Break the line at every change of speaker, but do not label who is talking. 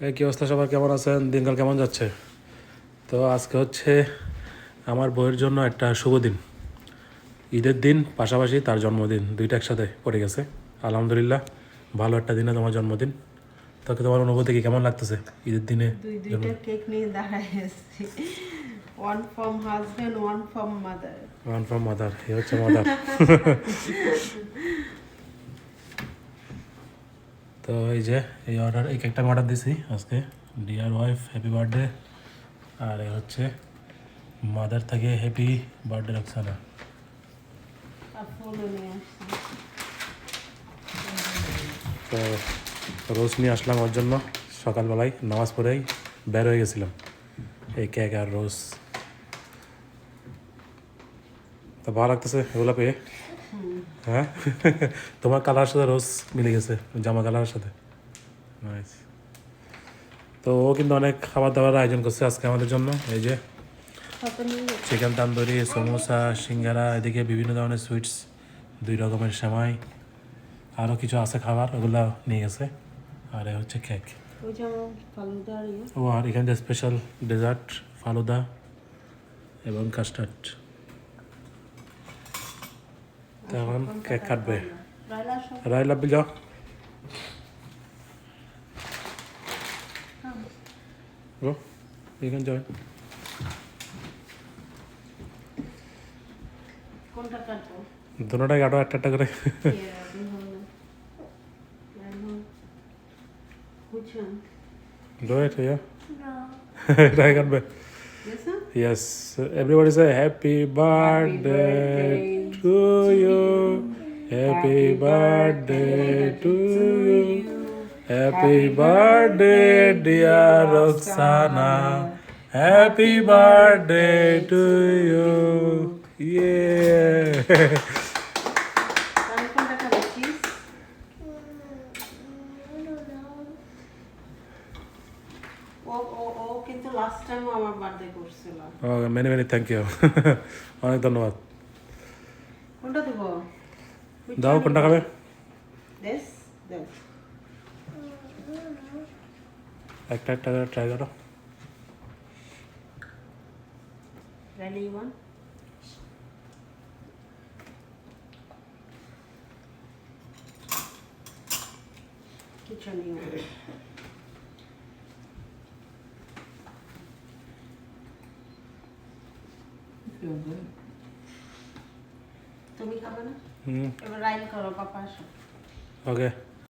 এই কি অবস্থা? সবার কেমন আছেন? দিনকাল কেমন যাচ্ছে? তো আজকে হচ্ছে আমার বইয়ের জন্য একটা শুভ দিন। ঈদের দিন পাশাপাশি তার জন্মদিন দুইটা একসাথে পড়ে গেছে। আলহামদুলিল্লাহ ভালো একটা দিনে তোমার জন্মদিন। তোকে তোমার অনুভূতি কি? কেমন লাগতেছে ঈদের দিনে?
দুই দুইটা কেক নিয়ে দাঁড়ায় one from husband one from mother
one from mother এ হচ্ছে মাদার তো এই যে এই অর্ডার এই কেকটা আমি অর্ডার দিছি আজকে। ডিয়ার ওয়াইফ হ্যাপি বার্থডে আর হচ্ছে মাদার থেকে হ্যাপি বার্থডে রক্সানা। তো রোজ নিয়ে আসলাম ওর জন্য। সকালবেলায় নামাজ পড়েই বের হয়ে গেছিলাম। এই কেক আর রোজ তো ভালো লাগতেছে এগুলো পেয়ে। হ্যাঁ? তোমার কালার সাথে রোজ মিলে গেছে জামা কালারের সাথে। তো ও কিন্তু অনেক খাবার দাবার আয়োজন করছে আজকে আমাদের জন্য। এই যে? চিকেন তান্দুরি সমোসা সিঙ্গারা এদিকে বিভিন্ন ধরনের সুইটস দুই রকমের সেমাই আরও কিছু আছে খাবার ওগুলো নিয়ে গেছে। আর এ হচ্ছে কেক
ইয়ে।
ও আর এখানে স্পেশাল ডেজার্ট ফালুদা এবং custard তো এখন কেক কাটবে
রায়লা সব
রাই লাভ যাও গো এখানে জয়েন
কোনটা কাটবো
দুটাই কাটো একটা একটা করে
Yeah, আপনি বলুন। এখন বুঝছেন
Do it, yeah. Try কাটবে
Yes, sir?
Yes, everybody say happy birthday
birthday
to you. Happy birthday to you. Happy birthday, dear Roxana. Happy birthday to you. Yeah. many, many thank you. অনেক ধন্যবাদ।
কোনটা দেবো?
দাও কোনটা খাবে? একটা একটা ট্রাই করো।
ওয়ান তুমি খাবে না
হুম
এবার রাইল করো পাপা আসো
ওকে